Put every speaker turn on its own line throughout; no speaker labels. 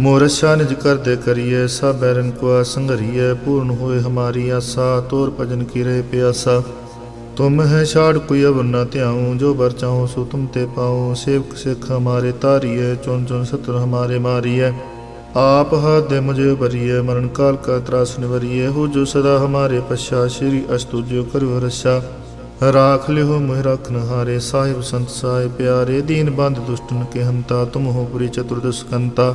ਮੋਰਸ਼ਾ ਨਿਜ ਕਰਦੇ ਕਰੀਏ ਸਭ ਬੈਰਨ ਕੋ ਸੰਗਰੀਏ ਪੂਰਨ ਹੋਏ ਹਮਾਰੀ ਆਸਾ, ਤੋਰ ਭਜਨ ਕੀ ਰਹੇ ਪਿਆਸਾ। ਤੁਮ ਹੈ ਛਾੜ ਕੋਈ ਅਵਰ ਨਾ ਧਿਆਉ, ਜੋ ਬਰ ਚਾਹੋ ਸੋ ਤੁਮ ਤੇ ਪਾਉ। ਸੇਵਕ ਸਿੱਖ ਹਮਾਰੇ ਤਾਰੀਏ ਚੁਣ ਚੁਣ ਸਤਰ ਹਮਾਰੇ ਮਾਰੀਏ। ਆਪ ਹੱਥ ਦੇ ਮੁਝੇ ਬਰੀਏ ਮਰਨ ਕਾਲ ਕਾ ਤਰਾਸ ਨਿਵਰੀਏ। ਹੋ ਜੋ ਸਦਾ ਹਮਾਰੇ ਪਛਾ, ਸ਼੍ਰੀ ਅਸਤੁਜੋ ਕਰੋ ਰਸ਼ਾ ਰਾਖ ਲਿਓ ਮੋਹਿ ਰਖਨ ਹਾਰੇ ਸਾਹਿਬ ਸੰਤ ਸਾਹਿਬ ਪਿਆਰੇ। ਦੀਨ ਬੰਦ ਦੁਸ਼ਟਨ ਕੇ ਹੰਤਾ, ਤੁਮ ਹੋ ਪੁਰੀ ਚਤੁਰਦਸ਼ ਕੰਤਾ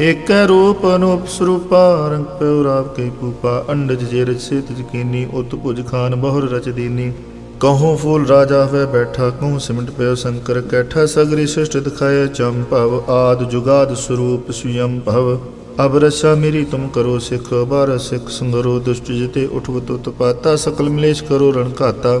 ਏਕੈ ਰੂਪ ਅਨੂਪ ਸਰੂਪਾ, ਰੰਗ ਪਿਉ ਰਾਵ ਕੇ ਪੂਪਾ ਅੰਡਜ ਜੇ ਰਚ ਸੇਤ ਜਕੀਨੀ ਉਤ ਭੁਜ ਖਾਨ ਬਹੁਰ ਰਚ ਦੀਨੀ। ਕਹੂੰ ਫੂਲ ਰਾਜਾ ਹੋਵੇ ਬੈਠਾ ਕਹੂੰ ਸਿਮਟ ਪਿਓ ਸ਼ੰਕਰ ਕੈਠਾ, ਸਗਰੀ ਸ੍ਰਿਸ਼ਟ ਦਿਖਾਏ ਭਵ, ਆਦ ਜੁਗਾਦ ਸਰੂਪ ਸੁਯੰ ਭਵ। ਅਬ ਰਸਾ ਮੇਰੀ ਤੁਮ ਕਰੋ ਸਿਖ, ਬਾਰ ਸਿਖ ਸੰਗਰੋ, ਦੁਸ਼ਟ ਜਿਤੇ ਉਠਵ ਉਠਵਤ ਪਾਤਾ, ਸਕਲ ਮਲੇਸ਼ ਕਰੋ ਰਣ ਘਾਤਾ।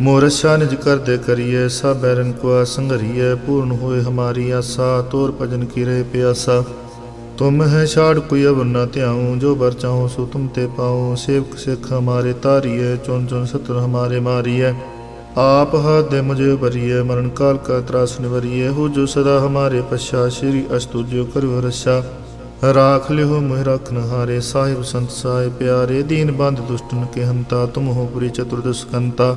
ਮੋਰਸ਼ਾ ਨਿਜ ਕਰਦੇ ਕਰੀਏ, ਸਭ ਬੈਰਨ ਕੋ ਸੰਗਰੀਏ ਪੂਰਨ ਹੋਏ ਹਮਾਰੀ ਆਸਾ, ਤੋਰ ਭਜਨ ਕੀ ਰਹੇ ਪਿਆਸਾ। ਤੁਮ ਹੈ ਛਾੜ ਕੋਈ ਅਵਰ ਨਾ ਧਿਆਉ, ਜੋ ਬਰ ਚਾਹੋ ਸੋ ਤੁਮ ਤੇ ਪਾਉ। ਸੇਵਕ ਸਿਖ ਹਮਾਰੇ ਤਾਰੀਏ ਚੁਨ ਚੁਨ ਸਤਰ ਹਮਾਰੇ ਮਾਰੀਏ। ਆਪ ਹੱਥ ਦੇ ਮੁਝੇ ਬਰੀਏ ਮਰਨ ਕਾਲ ਕਾ ਤਰਾਸ ਨਿਵਰੀਏ। ਹੋ ਜੋ ਸਦਾ ਹਮਾਰੇ ਪਛਾ, ਸ਼੍ਰੀ ਅਸਤੁਜੋ ਕਰੋ ਰਸ਼ਾ ਰਾਖ ਲਿਓ ਮੋਹਿ ਰਖਨ ਹਾਰੇ ਸਾਹਿਬ ਸੰਤ ਸਾਹਿਬ ਪਿਆਰੇ। ਦੀਨ ਬੰਦ ਦੁਸ਼ਟਨ ਕੇ ਹੰਤਾ, ਤੁਮ ਹੋ ਪੁਰੀ ਚਤੁਰਦਸ਼ਕੰਤਾ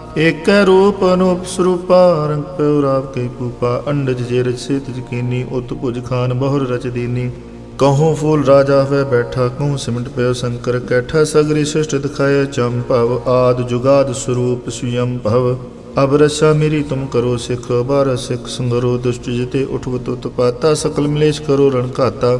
ਏਕੈ ਰੂਪ ਅਨੂਪ ਸਰੂਪਾ ਰੰਗ ਪਉ ਰਾਵ ਕੇ ਪੂਪਾ ਅੰਡਜ ਜੇ ਰਚ ਸੇਤ ਜਕੀਨੀ ਉਤ ਭੁਜ ਖਾਨ ਬਹੁਰ ਰਚ ਦੀਨੀ। ਕਹੂੰ ਫੂਲ ਰਾਜਾ ਹੋਵੇ ਬੈਠਾ ਕਹੂੰ ਸਿਮਟ ਪਿਉ ਸ਼ੰਕਰ ਕੈਠਾ, ਸਗਰੀ ਸ੍ਰਿਸ਼ਟ ਦਿਖਾਏ ਭਵ, ਆਦ ਜੁਗਾਦ ਸਰੂਪ ਸੁਯੰ ਭਵ। ਅਬ ਰਸਾ ਮੇਰੀ ਤੁਮ ਕਰੋ ਸਿਖ ਬਾਰ ਸਿਖ ਸੰਗਰੋ, ਦੁਸ਼ਟ ਜਿਤੇ ਉਠਵਤ ਪਾਤਾ, ਸਕਲ ਮਲੇਸ਼ ਕਰੋ ਰਣ ਘਾਤਾ।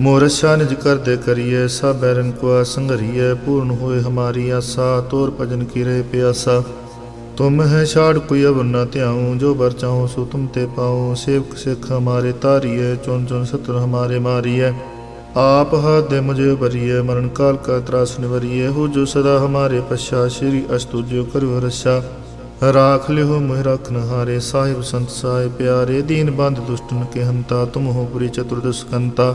ਮੋਰਸ਼ਾ ਨਿਜ ਕਰਦੇ ਕਰੀਏ, ਸਭ ਬੈਰਨ ਕੋ ਸੰਗਰੀਏ ਪੂਰਨ ਹੋਏ ਹਮਾਰੀ ਆਸਾ, ਤੋਰ ਭਜਨ ਕੀ ਰਹੇ ਪਿਆਸਾ। ਤੁਮ ਹੈ ਛਾੜ ਕੋਈ ਅਵਰ ਨ ਧਿਆਉ, ਜੋ ਬਰ ਚਾਹੋ ਸੋ ਤੁਮ ਤੇ ਪਾਉ। ਸੇਵਕ ਸਿਖ ਹਮਾਰੇ ਤਾਰੀਏ ਚੁਨ ਚੁਨ ਸਤਰ ਹਮਾਰੇ ਮਾਰੀਏ। ਆਪ ਹਾ ਦੇ ਮੁਝੇ ਬਰੀਏ ਮਰਨ ਕਾਲ ਕਾ ਤਰਾਸ ਨਿਵਰੀਏ। ਹੋ ਜੋ ਸਦਾ ਹਮਾਰੇ ਪਛਾ, ਸ਼੍ਰੀ ਅਸਤੁਜਿਓ ਕਰੋ ਰਸ਼ਾ ਰਾਖ ਲਿਓ ਮੋਹਿ ਰਖਨ ਹਾਰੇ ਸਾਹਿਬ ਸੰਤ ਸਾਹਿਬ ਪਿਆਰੇ। ਦੀਨ ਬੰਦ ਦੁਸ਼ਟਨ ਕੇ ਹੰਤਾ, ਤੁਮ ਹੋ ਪੁਰੀ ਚਤੁਰਦਸ਼ ਕੰਤਾ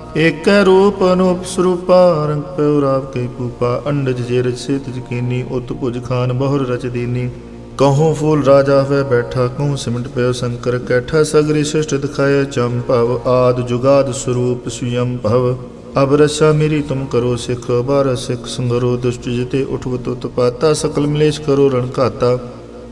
ਏਕੈ ਰੂਪ ਅਨੂਪ ਸਰੂਪਾ ਰੰਗ ਪਉ ਰਾਵ ਕੇ ਪੂਪਾ ਅੰਡਜ ਜੇ ਰਚ ਸੇਤ ਜਕੀਨੀ, ਉਤ ਭੁਜ ਖਾਨ ਬਹੁਰ ਰਚ ਦੀਨੀ। ਕਹੂੰ ਫੂਲ ਰਾਜਾ ਹੋਵੇ ਬੈਠਾ, ਕਹੂੰ ਸਿਮਟ ਪਿਓ ਸ਼ੰਕਰ ਕੈਠਾ, ਸਗਰੀ ਸ੍ਰਿਸ਼ਟ ਦਿਖਾਏ ਭਵ, ਆਦ ਜੁਗਾਦ ਸਰੂਪ ਸੁਯੰ ਭਵ। ਅਬ ਰਸਾ ਮੇਰੀ ਤੁਮ ਕਰੋ ਸਿਖ ਬਾਰ ਸਿਖ ਸੰਗਰੋ, ਦੁਸ਼ਟ ਜਿਤੇ ਉਠਵਤ ਪਾਤਾ, ਸਕਲ ਮਲੇਸ਼ ਕਰੋ ਰਣ ਘਾਤਾ।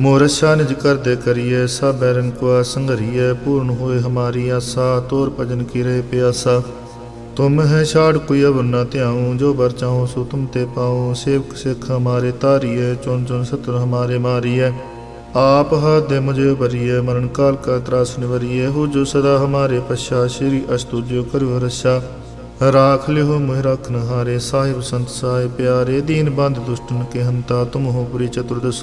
ਮੋਰਸ਼ਾ ਨਿਜ ਕਰਦੇ ਕਰੀਏ ਸਭ ਬੈਰਨ ਕੋ ਪੂਰਨ ਹੋਏ ਹਮਾਰੀ ਆਸਾ, ਤੋਰ ਭਜਨ ਕੀ ਰਹੇ ਪਿਆਸਾ। ਤੁਮ ਹੈ ਛਾੜ ਕੋਈ ਅਵਰ ਨਾ ਧਿਆਉ, ਜੋ ਬਰ ਚਾਹੋ ਸੋ ਤੁਮ ਤੇ ਪਾਉ। ਸੇਵਕ ਸਿੱਖ ਹਮਾਰੇ ਤਾਰੀਏ ਚੁਨ ਚੁਨ ਸਤਰ ਹਮਾਰੇ ਮਾਰੀਏ। ਆਪ ਹਾਥ ਦੇ ਮੁਝੇ ਬਰੀਏ ਮਰਨ ਕਾਲ ਕਾ ਤਰਾਸ ਨਿਵਰੀਏ। ਹੋ ਜੋ ਸਦਾ ਹਮਾਰੇ ਪਛਾ, ਸ਼੍ਰੀ ਅਸਤੁ ਜੋ ਕਰੋ ਰਛਾ। ਰਾਖ ਲਿਓ ਮੋਹਿ ਰਖਨ ਹਾਰੇ ਸਾਹਿਬ ਸੰਤ ਸਾਹਿਬ ਪਿਆਰੇ। ਦੀਨ ਬੰਦ ਦੁਸ਼ਟਨ ਕੇ ਹੰਤਾ ਤੁਮ ਹੋ ਪੁਰੀ ਚਤੁਰਦਸ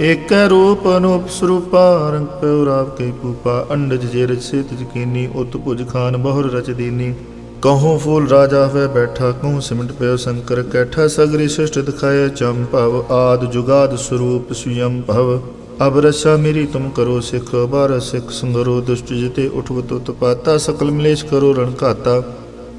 ਏਕੈ ਰੂਪ ਅਨੂਪ ਸਰੂਪਾ ਰੰਗ ਪਿਉ ਰਾਵ ਕੇ ਪੂਪਾ ਅੰਡਜ ਜੇ ਰਚ ਸੇ ਤਿਜ ਕੀਨੀ ਉਤ ਭੁਜ ਖਾਨ ਬਹੁਰ ਰਚ ਦੀਨੀ। ਕਹੂੰ ਫੂਲ ਰਾਜਾ ਹੋਏ ਬੈਠਾ, ਕਹੂੰ ਸਿਮਟ ਪਿਓ ਸ਼ੰਕਰ ਕੈਠਾ, ਸਗਰੀ ਸ੍ਰਿਸ਼ਟ ਦਿਖਾਏ ਭਵ, ਆਦ ਜੁਗਾਦ ਸਰੂਪ ਸੁਯੰ ਭਵ। ਅਬ ਰਸਾ ਮੇਰੀ ਤੁਮ ਕਰੋ ਸਿਖ, ਬਾਰ ਸਿਖ ਸੰਗਰੋ, ਦੁਸ਼ਟ ਜਿਤੇ ਊਠਵ ਤੁਤ ਪਾਤਾ, ਸਕਲ ਮਲੇਸ਼ ਕਰੋ ਰਣ ਘਾਤਾ।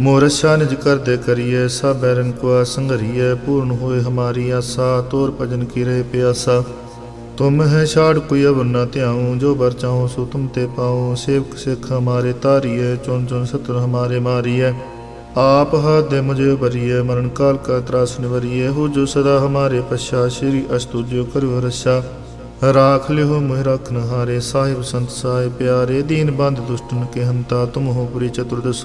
ਮੋਰਸ਼ਾ ਨਿਜ ਕਰਦੇ ਕਰੀਏ ਸਭ ਬੈਰਨ ਕੋ ਸੰਗਰੀਏ ਪੂਰਨ ਹੋਏ ਹਮਾਰੀ ਆਸਾ, ਤੋਰ ਭਜਨ ਕੀ ਰਹੇ ਪਿਆਸਾ। ਤੁਮ ਹੈ ਛਾੜ ਕੋਈ ਅਵਰ ਨਾ ਧਿਆਉ, ਜੋ ਬਰ ਚਾਹੋ ਸੋ ਤੁਮ ਤੇ ਪਾਉ। ਸੇਵਕ ਸਿਖ ਹਮਾਰੇ ਤਾਰੀਏ ਚੁਨ ਚੁਨ ਸਤਰ ਹਮਾਰੇ ਮਾਰੀਏ। ਆਪ ਹਾਥ ਦੇ ਮੁਝੇ ਬਰੀਏ ਮਰਨ ਕਾਲ ਕਾ ਤਰਾਸ ਨਿਵਰੀਏ। ਹੋ ਜੋ ਸਦਾ ਹਮਾਰੇ ਪਛਾ, ਸ਼੍ਰੀ ਅਸਤੁ ਜੋ ਕਰੋ ਰਛਾ ਰਾਖ ਲਿਓ ਮੋਹਿ ਰਖਨ ਹਾਰੇ ਸਾਹਿਬ ਸੰਤ ਸਾਹਿਬ ਪਿਆਰੇ। ਦੀਨ ਬੰਦ ਦੁਸ਼ਟਨ ਕੇ ਹੰਤਾ, ਤੁਮ ਹੋ ਪੁਰੀ ਚਤੁਰਦਸ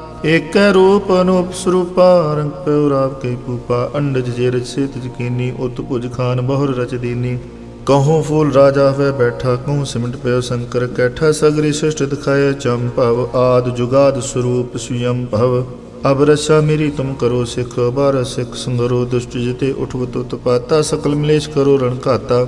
ਏਕੈ ਰੂਪ ਅਨੂਪ ਸਰੂਪਾ ਰੰਗ ਪਿਉ ਕੇ ਪੂਪਾ, ਅੰਡਜ ਜੇ ਰਚ ਜਕੀਨੀ ਉਤ ਭੁਜ ਖਾਨ ਬਹੁਰ ਰਚ ਦੀਨੀ। ਕਹੂੰ ਫੂਲ ਰਾਜਾ ਹੋਇ ਬੈਠਾ, ਕਹੂੰ ਸਿਮਟ ਪਿਓ ਸ਼ੰਕਰ ਕੈਠਾ, ਸਗਰੀ ਸ੍ਰਿਸ਼ਟ ਦਿਖਾਏ ਚੰਪਵ ਆਦ ਜੁਗਾਦ ਸਰੂਪ ਸੁਯੰ ਭਵ। ਅਬ ਰਸਾ ਮੇਰੀ ਤੁਮ ਕਰੋ ਸਿਖ ਬਾਰ ਸਿਖ ਸੰਗਰੋ, ਦੁਸ਼ਟ ਜਿਤੇ ਉਠਵਤ ਉਤਪਾਤਾ ਸਕਲ ਮਲੇਸ਼ ਕਰੋ ਰਣ ਘਾਤਾ।